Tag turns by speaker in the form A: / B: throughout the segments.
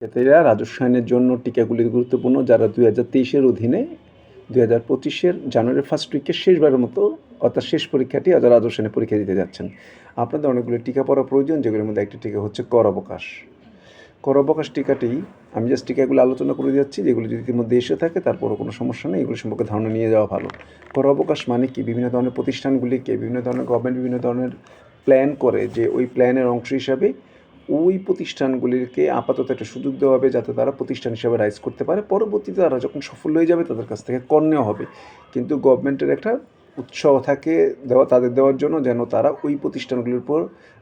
A: শিক্ষার্থীরা রাজস্ব আইনের জন্য টিকাগুলি গুরুত্বপূর্ণ, যারা দুই হাজার তেইশের অধীনে, দুই হাজার পঁচিশের জানুয়ারি ফার্স্ট উইকে শেষবারের মতো, অর্থাৎ শেষ পরীক্ষাটি যারা রাজস্ব আইনে পরীক্ষা দিতে যাচ্ছেন। আপনাদের অনেকগুলো টিকা পড়া প্রয়োজন, যেগুলোর মধ্যে একটি টিকা হচ্ছে কর অবকাশ। কর অবকাশ টিকাটি, আমি জাস্ট টিকাগুলো আলোচনা করে যাচ্ছি, যেগুলো যদি ইতিমধ্যে এসে থাকে, তারপরও কোনো সমস্যা নেই, এগুলো সম্পর্কে ধারণা নিয়ে যাওয়া ভালো। কর অবকাশ মানে কি? বিভিন্ন ধরনের প্রতিষ্ঠানগুলিকে, বিভিন্ন ধরনের গভর্নমেন্ট বিভিন্ন ধরনের প্ল্যান করে যে ওই প্ল্যানের অংশ হিসাবে ওই প্রতিষ্ঠানগুলিকে আপাতত একটা সুযোগ দেওয়া হবে যাতে তারা প্রতিষ্ঠান হিসাবে রাইজ করতে পারে। পরবর্তীতে তারা যখন সফল হয়ে যাবে, তাদের কাছ থেকে কর নেওয়া হবে। কিন্তু গভর্নমেন্টের একটা উৎসাহ থাকে দেওয়া, তাদের দেওয়ার জন্য যেন তারা ওই প্রতিষ্ঠানগুলির উপর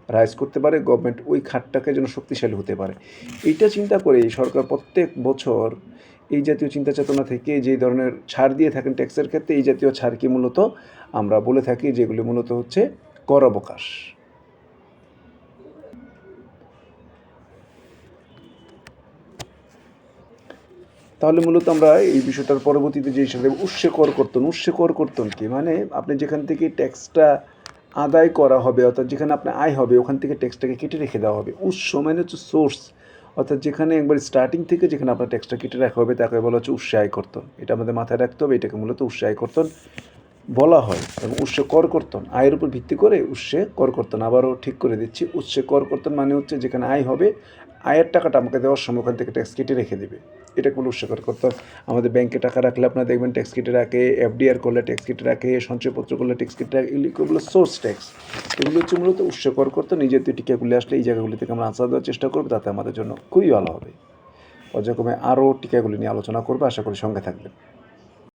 A: রাইজ করতে পারে। গভর্নমেন্ট ওই খাতটাকে যেন শক্তিশালী হতে পারে। এইটা চিন্তা করে সরকার প্রত্যেক বছর এই জাতীয় চিন্তা চেতনা থেকে যে ধরনের ছাড় দিয়ে থাকেন ট্যাক্সের ক্ষেত্রে, এই জাতীয় ছাড়কে মূলত? আমরা বলে থাকি যেগুলি মূলত হচ্ছে কর অবকাশ। তাহলে মূলত আমরা এই বিষয়টার পরবর্তীতে যে হিসাবে উৎসে কর কর্তন উৎসে কর কর্তন কি? মানে আপনি যেখান থেকে ট্যাক্সটা আদায় করা হবে, অর্থাৎ যেখানে আপনার আয় হবে, ওখান থেকে ট্যাক্সটাকে কেটে রেখে দেওয়া হবে। উৎস মানে হচ্ছে সোর্স অর্থাৎ যেখানে একবার স্টার্টিং থেকে যেখানে আপনার ট্যাক্সটা কেটে রাখা হবে, তাকে বলা হচ্ছে উৎসে আয় কর্তন। এটা আমাদের মাথায় রাখতে হবে, এটাকে মূলত উৎসে আয় কর্তন বলা হয় এবং উৎসে কর কর্তন। আয়ের উপর ভিত্তি করে উৎসে কর কর্তন। আবারও ঠিক করে দিচ্ছি, উৎসে কর কর্তন মানে হচ্ছে যেখানে আয় হবে আয়ের টাকাটা আমাকে দেওয়ার সময় ওখান থেকে ট্যাক্স কেটে রেখে দেবে। এটা কোনো স্বীকার করতাম আমাদের ব্যাংকে টাকা রাখলে আপনারা দেখবেন ট্যাক্স কেটে রাখে এফডিআর করলে ট্যাক্স কেটে রাখে, সঞ্চয়পত্র করলে ট্যাক্স কেটে রাখে, এগুলো সোর্স ট্যাক্স এগুলো হচ্ছে মূলত উৎসকর করতো নিজের জাতীয় টিকাগুলি আসলে এই জায়গাগুলি থেকে আমরা আনসার দেওয়ার চেষ্টা করব, তাতে আমাদের জন্য খুবই ভালো হবে। পর্যায়ক্রমে আরও টিকাগুলি নিয়ে আলোচনা করব। আশা করি সঙ্গে থাকবেন।